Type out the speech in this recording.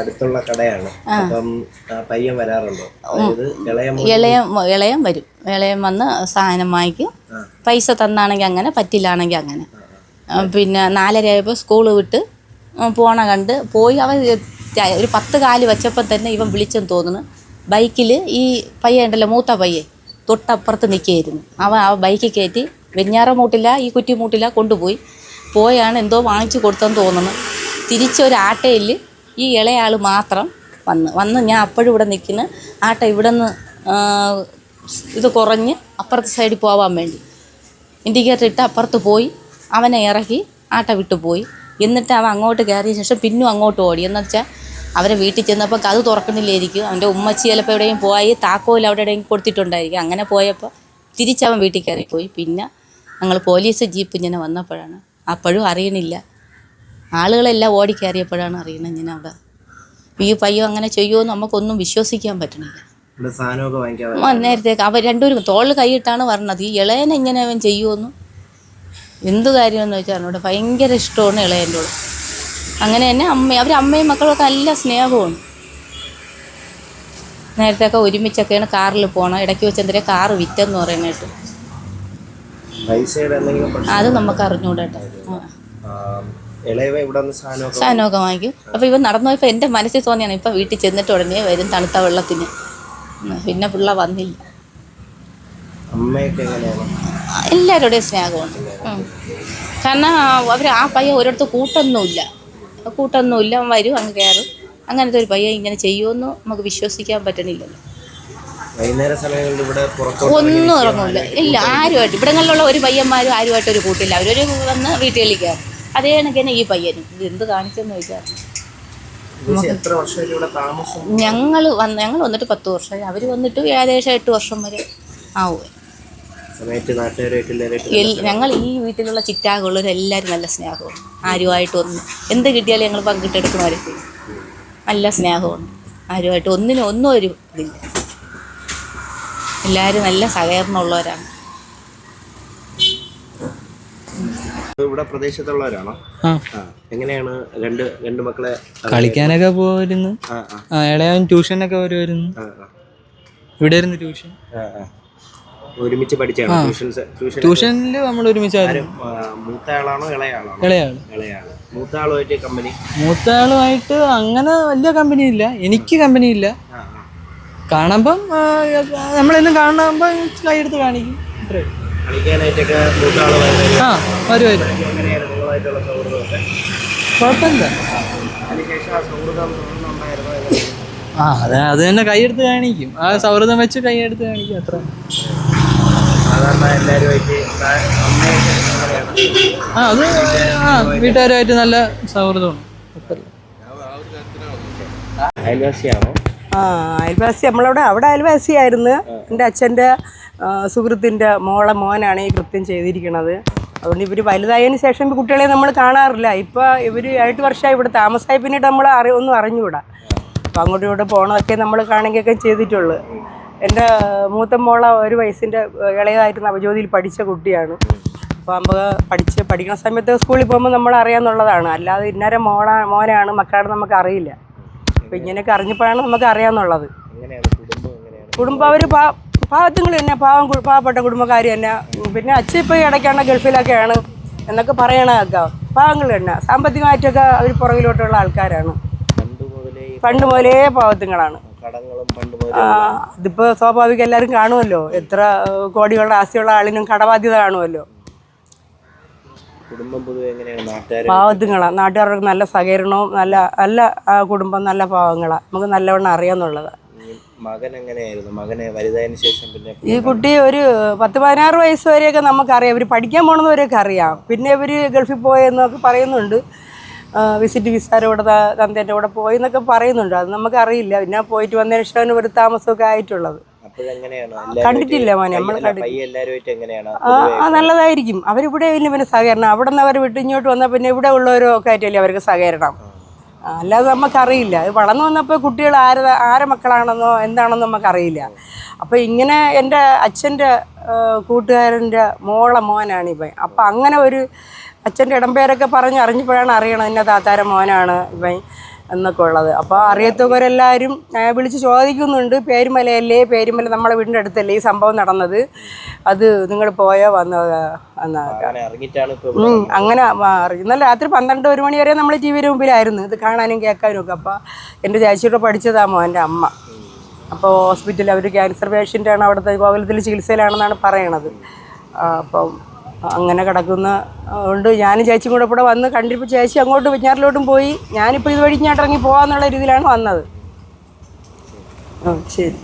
അടുത്തുള്ള കടയാണ്. അപ്പം പയ്യൻ വരാറുണ്ടോ? ഇളയ ഇളയം വരും. ഇളയം വന്ന് സാധനം വാങ്ങിക്കും. പൈസ തന്നാണെങ്കിൽ അങ്ങനെ പറ്റില്ലാണെങ്കിൽ അങ്ങനെ. പിന്നെ നാലര ആയപ്പോൾ സ്കൂൾ വിട്ട് പോണ കണ്ട് പോയി. അവൻ ഒരു പത്ത് കാൽ വെച്ചപ്പോൾ തന്നെ ഇവൻ വിളിച്ചെന്ന് തോന്നുന്നു. ബൈക്കിൽ ഈ പയ്യ ഉണ്ടല്ലോ മൂത്ത പയ്യെ തൊട്ടപ്പുറത്ത് നിൽക്കുകയായിരുന്നു. അവൻ ആ ബൈക്കിൽ കയറ്റി വെഞ്ഞാറ മൂട്ടില്ല ഈ കുറ്റി മൂട്ടില്ല കൊണ്ടുപോയി. പോയാണ് എന്തോ വാങ്ങിച്ചു കൊടുത്തെന്ന് തോന്നുന്നു. തിരിച്ചൊരു ആട്ടയിൽ ഈ ഇളയാൾ മാത്രം വന്ന്. വന്ന് ഞാൻ അപ്പോഴും ഇവിടെ നിൽക്കുന്നു. ആട്ട ഇവിടെ നിന്ന് ഇത് കുറഞ്ഞ് അപ്പുറത്തെ സൈഡിൽ പോവാൻ വേണ്ടി. ഇൻഡിക്കേറ്റർ ഇട്ട് അപ്പുറത്ത് പോയി. അവനെ ഇറക്കി ആട്ട വിട്ടു പോയി. എന്നിട്ട് അവൻ അങ്ങോട്ട് കയറിയ ശേഷം പിന്നും അങ്ങോട്ട് ഓടി. എന്ന് വെച്ചാൽ അവരെ വീട്ടിൽ ചെന്നപ്പോൾ അത് തുറക്കുന്നില്ലായിരിക്കും. അവന്റെ ഉമ്മച്ചി ചിലപ്പോൾ എവിടെയും പോയി താക്കോൽ അവിടെ എവിടെയും കൊടുത്തിട്ടുണ്ടായിരിക്കും. അങ്ങനെ പോയപ്പോൾ തിരിച്ചവൻ വീട്ടിൽ കയറിപ്പോയി. പോയി പിന്നെ ഞങ്ങൾ പോലീസ് ജീപ്പ് ഇങ്ങനെ വന്നപ്പോഴാണ്. അപ്പോഴും അറിയണില്ല. ആളുകളെല്ലാം ഓടി അറിയുന്നത് ഇങ്ങനെ അവിടെ. ഈ പയ്യോ അങ്ങനെ ചെയ്യുമോ നമുക്കൊന്നും വിശ്വസിക്കാൻ പറ്റണില്ല. നേരത്തെ അവർ രണ്ടുപേരും തോളിൽ കൈയിട്ടാണ് പറഞ്ഞത് ഈ ഇളയനെ ഇങ്ങനെ അവൻ ചെയ്യുമെന്ന്? എന്ത് കാര്യമെന്ന് വെച്ചാൽ അവനോട് ഭയങ്കര ഇഷ്ടമാണ് ഇളയന്റെ അങ്ങനെ തന്നെ അമ്മ അവർ അമ്മയും മക്കളൊക്കെ നല്ല സ്നേഹമാണ്. നേരത്തെയൊക്കെ ഒരുമിച്ചൊക്കെയാണ് കാറിൽ പോകണം ഇടയ്ക്ക് വെച്ച് എന്തിനാ കാറ് വിറ്റെന്ന് പറയുന്നത് പൈസയുടെ എന്തെങ്കിലും അത് നമുക്ക് അറിഞ്ഞുകൂടട്ടോ. സാധനമൊക്കെ വാങ്ങിക്കും. അപ്പോൾ ഇവ നടന്നു പോയപ്പോൾ എന്റെ മനസ്സിൽ തോന്നിയാണ് ഇപ്പം വീട്ടിൽ ചെന്നിട്ട് ഉടനെ വരും തണുത്ത വെള്ളത്തിന്. പിന്നെ പിള്ള വന്നില്ല. എല്ലാവരുടെയും സ്നേഹമുണ്ട്. കാരണം അവർ ആ പയ്യ ഒരിടത്ത് കൂട്ടൊന്നുമില്ല. കൂട്ടൊന്നുമില്ല വരും അങ്ങ് കയറും. അങ്ങനത്തെ ഒരു പയ്യ ഇങ്ങനെ ചെയ്യുമെന്ന് നമുക്ക് വിശ്വസിക്കാൻ പറ്റണില്ലല്ലോ. വൈകുന്നേര സമയങ്ങളിൽ ഇവിടെ ഒന്നും ഇറങ്ങില്ല ഇല്ല ആരുമായിട്ട്. ഇവിടങ്ങളിലുള്ള ഒരു പയ്യന്മാരും ആരുമായിട്ട് ഒരു കൂട്ടില്ല. അവരൊരു വന്ന് വീട്ടുകളിൽ കയറും. അതേ കണക്ക് തന്നെ ഈ പയ്യനും ഇത് എന്ത് കാണിച്ചെന്ന് ചോദിച്ചാൽ ഞങ്ങൾ വന്ന് ഞങ്ങൾ വന്നിട്ട് പത്ത് വർഷമായി. അവർ വന്നിട്ട് ഏകദേശം എട്ട് വർഷം വരെ ആവും. ഞങ്ങൾ ഈ വീട്ടിലുള്ള ചിറ്റാകുള്ളവർ എല്ലാവരും നല്ല സ്നേഹമാണ്. ആരുമായിട്ട് ഒന്ന് എന്ത് കിട്ടിയാലും ഞങ്ങൾ പങ്കിട്ടെടുക്കണവരൊക്കെ നല്ല സ്നേഹമാണ്. ആരുമായിട്ട് ഒന്നിനും ഒന്നും ഒരു ഇതില്ല. എല്ലാവരും നല്ല സഹകരണമുള്ളവരാണ്. ഇവിടെ പ്രദേശത്തുള്ളവരാണോ? എങ്ങനെയാണ് രണ്ട് രണ്ട് മക്കളെ കളിക്കാനൊക്കെ പോയിരുന്നു ഇളയവൻ ട്യൂഷനൊക്കെ വരുമായിരുന്നു ഇവിടെ ആയിരുന്നു ട്യൂഷൻ. ഒരുമിച്ച് പഠിച്ചാണ്? ട്യൂഷനിൽ നമ്മൾ ഒരുമിച്ച് മൂത്ത ആളാണോ ഇളയ ആളാണോ ഇളയാൾ. ഇളയാൾ. മൂത്ത ആളുമായിട്ട് കമ്പനി? മൂത്ത ആളുമായിട്ട് അങ്ങനെ വലിയ കമ്പനി ഇല്ല എനിക്ക് കമ്പനി ഇല്ല കാണുമ്പം നമ്മളെന്നും കാണുമ്പോൾ കൈയെടുത്ത് കാണിക്കും. അത്രേ ആ വരും വരും. കുഴപ്പമില്ല. ആ അത് അത് തന്നെ കൈയെടുത്ത് കാണിക്കും. ആ സൗഹൃദം വെച്ച് കൈയെടുത്ത് കാണിക്കും അത്ര. ആ അത് ആ വീട്ടുകാരുമായിട്ട് നല്ല സൗഹൃദമാണ്. അയൽവാസിയാണോ? ആ അയൽവാസി നമ്മളവിടെ അവിടെ അയൽവാസിയായിരുന്നു. എന്റെ അച്ഛന്റെ സുഹൃത്തിന്റെ മോളെ മോനാണ് ഈ കൃത്യം ചെയ്തിരിക്കുന്നത്. അതുകൊണ്ട് ഇവർ വലുതായതിനു ശേഷം കുട്ടികളെ നമ്മൾ കാണാറില്ല. ഇപ്പോൾ ഇവർ എട്ട് വർഷമായി ഇവിടെ താമസമായി പിന്നീട് നമ്മൾ അറി ഒന്നും അറിഞ്ഞുകൂടാ. അപ്പോൾ അങ്ങോട്ടും ഇങ്ങോട്ടും പോകണമൊക്കെ നമ്മൾ കാണുകയൊക്കെ ചെയ്തിട്ടുള്ളൂ. എന്റെ മൂത്ത മോള ഒരു വയസ്സിന്റെ ഇളയതായിട്ട് നവജ്യോതിയിൽ പഠിച്ച കുട്ടിയാണ്. അപ്പോൾ നമുക്ക് പഠിച്ച് പഠിക്കുന്ന സമയത്ത് സ്കൂളിൽ പോകുമ്പോൾ നമ്മൾ അറിയാമെന്നുള്ളതാണ് അല്ലാതെ ഇന്നരെ മോള മോനാണ് മക്കളാണ് നമുക്ക് അറിയില്ല. അപ്പോൾ ഇങ്ങനെയൊക്കെ അറിഞ്ഞപ്പോഴാണ് നമുക്ക് അറിയാമെന്നുള്ളത് കുടുംബം അവർ പാ പാവത്തുങ്ങൾ തന്നെ പാവം പാവപ്പെട്ട കുടുംബക്കാർ തന്നെ. പിന്നെ അച്ഛൻ ഇപ്പോൾ ഇടയ്ക്കാണ് ഗൾഫിലൊക്കെയാണ് എന്നൊക്കെ പറയണതൊക്കെ പാവങ്ങൾ തന്നെ. സാമ്പത്തികമായിട്ടൊക്കെ അവർ പുറകിലോട്ടുള്ള ആൾക്കാരാണ്. പണ്ട് മുതലേ പാവത്തുങ്ങളാണ്. ഇതിപ്പോൾ സ്വാഭാവികം എല്ലാവരും കാണുമല്ലോ എത്ര കോടികളുടെ ആസ്തിയുള്ള ആളിനും കടബാധ്യത കാണുമല്ലോ പാവത്തുങ്ങളാണ് നാട്ടുകാർക്ക് നല്ല സഹകരണവും നല്ല നല്ല കുടുംബം നല്ല പാവങ്ങളാണ് നമുക്ക് നല്ലവണ്ണം അറിയാമെന്നുള്ളത് മകൻ എങ്ങനെയായിരുന്നു? മകനെ വലുതായതിനു ശേഷം പിന്നെ ഈ കുട്ടി ഒരു പത്ത് പതിനാറ് വയസ്സ് വരെയൊക്കെ നമുക്കറിയാം. ഇവർ പഠിക്കാൻ പോകണമെന്നവരെയൊക്കെ അറിയാം. പിന്നെ ഇവർ ഗൾഫിൽ പോയെന്നൊക്കെ പറയുന്നുണ്ട്. വിസിറ്റ് വിസാരം ഇവിടെ തന്തേന്റെ കൂടെ പോയി എന്നൊക്കെ പറയുന്നുണ്ട്. അത് നമുക്കറിയില്ല. പിന്നെ പോയിട്ട് വന്നതിന് ശേഷം ഒരു താമസമൊക്കെ ആയിട്ടുള്ളത്. കണ്ടിട്ടില്ല മോനെ, നമ്മൾ ആ നല്ലതായിരിക്കും. അവരിവിടെ പിന്നെ സഹകരണം അവിടെ നിന്ന് അവർ വിട്ട് ഇങ്ങോട്ട് വന്നാൽ പിന്നെ ഇവിടെ ഉള്ളവരൊക്കെ ആയിട്ടല്ലേ അവർക്ക് സഹകരണം. അല്ലാതെ നമുക്കറിയില്ല. ഇത് വളർന്നു വന്നപ്പോൾ കുട്ടികൾ ആര ആരെ മക്കളാണെന്നോ എന്താണെന്നോ നമുക്കറിയില്ല. അപ്പോൾ ഇങ്ങനെ എന്റെ അച്ഛന്റെ കൂട്ടുകാരന്റെ മോളെ മോനാണ് ഇവൻ. അപ്പം അങ്ങനെ ഒരു അച്ഛന്റെ ഇടംപേരൊക്കെ പറഞ്ഞ് അറിഞ്ഞപ്പോഴാണ് അറിയണത് എന്റെ താത്താര മോനാണ് ഇവൻ. എന്നൊക്കെ ഉള്ളത്. അപ്പോൾ അറിയത്തവരെല്ലാവരും വിളിച്ച് ചോദിക്കുന്നുണ്ട്. പേരുമലയല്ലേ? പേരുമല നമ്മളെ വീടിന്റെ അടുത്തല്ലേ ഈ സംഭവം നടന്നത്? അത് നിങ്ങൾ പോയോ? വന്നോ? എന്നാ അങ്ങനെ ഇന്നലെ രാത്രി പന്ത്രണ്ട് ഒരു മണി വരെ നമ്മൾ ടി വിയുടെ മുമ്പിലായിരുന്നു. ഇത് കാണാനും കേൾക്കാനും ഒക്കെ. അപ്പോൾ എന്റെ ചേച്ചിയുടെ പഠിച്ചതാ മോന്റെ അമ്മ. അപ്പോൾ ഹോസ്പിറ്റലിൽ അവർ ക്യാൻസർ പേഷ്യന്റാണ് അവിടുത്തെ ഗോകുലത്തിൽ ചികിത്സയിലാണെന്നാണ് പറയണത്. അപ്പം അങ്ങനെ കിടക്കുന്ന കൊണ്ട് ഞാനും ചേച്ചിയും കൂടെ ഇവിടെ വന്ന് കണ്ടിപ്പോൾ ചേച്ചി അങ്ങോട്ട് വെഞ്ഞാറിലോട്ടും പോയി. ഞാനിപ്പോൾ ഇതുവഴി ഞാൻ ഇറങ്ങി പോകാന്നുള്ള രീതിയിലാണ് വന്നത്. ശരി.